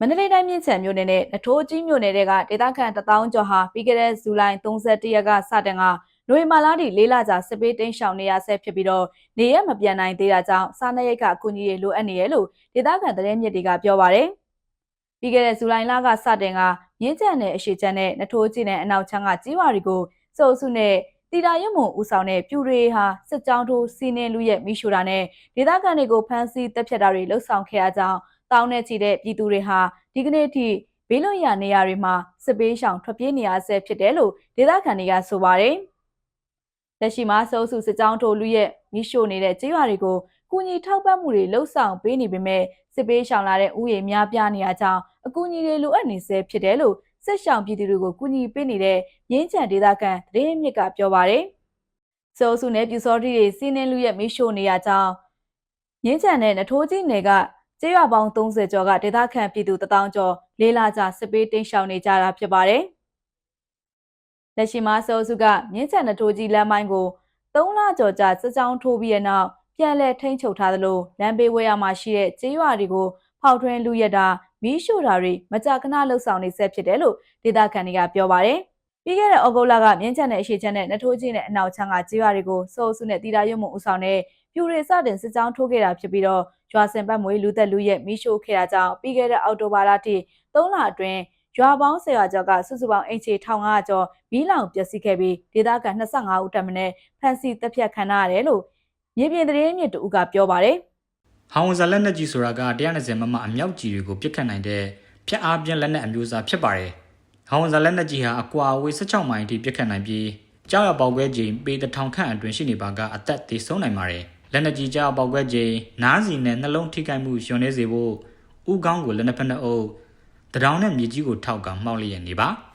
မန္တလေးတိုင်းမြင်းချံမြို့နယ်နဲ့နထိုးကြီးမြို့နယ်တွေကဒေသခံတထောင်ကျော်ဟာပြီးခဲ့တဲ့ဇူလိုင်31ရက်ကစတင်ကနိုဝင်ဘာလထိလေးလကြာစစ်ပေးတင်းရှောင်နေရဆဲဖြစ်ပြီးတော့နေရက်မပြန်နိုင်သေးတာကြောင့်စားနပ်ရိက္ခအကူအညီတွေလိုအပ်နေရလို့ဒေသခံသတင်းမြစ်တွေကပြောပါရယ်ပြီးခဲ့တဲ့ဇူလိုင်လကစတင်ကမြင်းချံနယ်အရှိချမ်းနဲ့နထိုးကြီးနယ်အနောက်ချမ်းကကြီးဝါတွေကိုစုပ်စုနဲ့တီတာရွတ်မုံဦးဆောင်တဲ့ပြူတွေဟာစစ်ကြောင်းထိုးစီးနှင်းလူရဲ့မိရှူတာနဲ့ဒေသခံတွေကိုဖမ်းဆီးတပ်ဖြတ်တာတွေလှုပ်ဆောင်ခဲ့ရကြောင်း တောင်းနဲ့ချီတဲ့ပြည်သူတွေဟာဒီကနေ့ထိဘေးလွတ်ရာနေရာတွေမှာစစ်ပေးရှောင်ထွက်ပြေးနေရဆဲဖြစ်တယ်လို့ဒေသခံတွေကဆိုပါတယ်။လက်ရှိမှာစိုးစုစစ်ကြောင်းထိုးလူရဲ့မိရှို့နေတဲ့ကြေးရွာတွေကိုကုညီထောက်ပံ့မှုတွေလှုပ်ဆောင်ပေးနေပေမဲ့စစ်ပေးရှောင်လာတဲ့ဥယျာဉ်များပြားနေရကြောင်းအကူအညီတွေလိုအပ်နေဆဲဖြစ်တယ်လို့စစ်ရှောင်ပြည်သူတွေကိုကူညီပေးနေတဲ့ရင်းချံဒေသခံသတင်းမြစ်ကပြောပါတယ်။စိုးစုနဲ့ပြူစောတိတွေစီးနှင်းလူရဲ့မိရှို့နေရကြောင်းရင်းချံနဲ့နထိုးကြီးနယ်က ကျေးရွာပေါင်း30ကျော်ကဒေသခံပြည်သူ1000ကျော်လေးလာကြစစ်ပေးတင်းရှောင်နေကြတာဖြစ်ပါတယ်။လက်ရှိမှာစောစုကမြင်းချံနထိုးကြီးလမ်းမိုင်းကို3လကျော်ကြာစကြောင်းထိုးပြီးတဲ့နောက်ပြန်လည်ထိန်းချုပ်ထားသလိုလမ်းဘေးဝဲရမှာရှိတဲ့ကျေးရွာတွေကိုဖောက်ထွင်းလူရတာမီးရှို့တာတွေမကြာခဏလှုပ်ဆောင်နေဆက်ဖြစ်တယ်လို့ဒေသခံတွေကပြောပါတယ်။ပြီးခဲ့တဲ့ဩဂုတ်လကမြင်းချံနဲ့အရှိချံနဲ့နထိုးကြီးနဲ့အနောက်ချမ်းကကျေးရွာတွေကိုစိုးစုနဲ့တီတာရွတ်မှုဦးဆောင်တဲ့ ပြူတွေစတင်စစ်ကြောင်းထိုးခဲ့တာဖြစ်ပြီးတော့ရွာစင်ပတ်မွေလူသက်လူရဲ့မိရှို့ခဲ့တာကြောင့်ပြီးခဲ့တဲ့အောက်တိုဘာလထိ3လအတွင်းရွာပေါင်း10ရာကျော်ကစုစုပေါင်းအင်ချီ1500ကျော်မီးလောင်ပျက်စီးခဲ့ပြီးဒေသခံ25ဦးတက်မင်းဖမ်းဆီးတပ်ဖြတ်ခံရတယ်လို့မြေပြင်သတင်းမြစ်တူကပြောပါတယ်ဟောင်ဝဇာလက်နက်ကြီးဆိုတာက120မမအမြောက်ကြီးတွေကိုပြစ်ခတ်နိုင်တဲ့ဖျက်အားပြင်းလက်နက်အမျိုးအစားဖြစ်ပါတယ်။ဟောင်ဝဇာလက်နက်ကြီးဟာအကွာအဝေး16မိုင်အထိပြစ်ခတ်နိုင်ပြီးကြောက်ရပေါက်ကွဲချိန်ပေတထောင်ခန့်အတွင်းရှိနေပါကအသက်သေဆုံးနိုင်ပါတယ်။ လက်နက်ကြီးကြောက်ပေါက်ကွဲချိန်နားစီနဲ့နှလုံးထိခိုက်မှုလျော်နေစေဖို့ဥကောင်းကိုလက်နက်ဖက်နှအုပ်တရောင်နဲ့မြေကြီးကိုထောက်ကမှောက်လျက်နေပါ။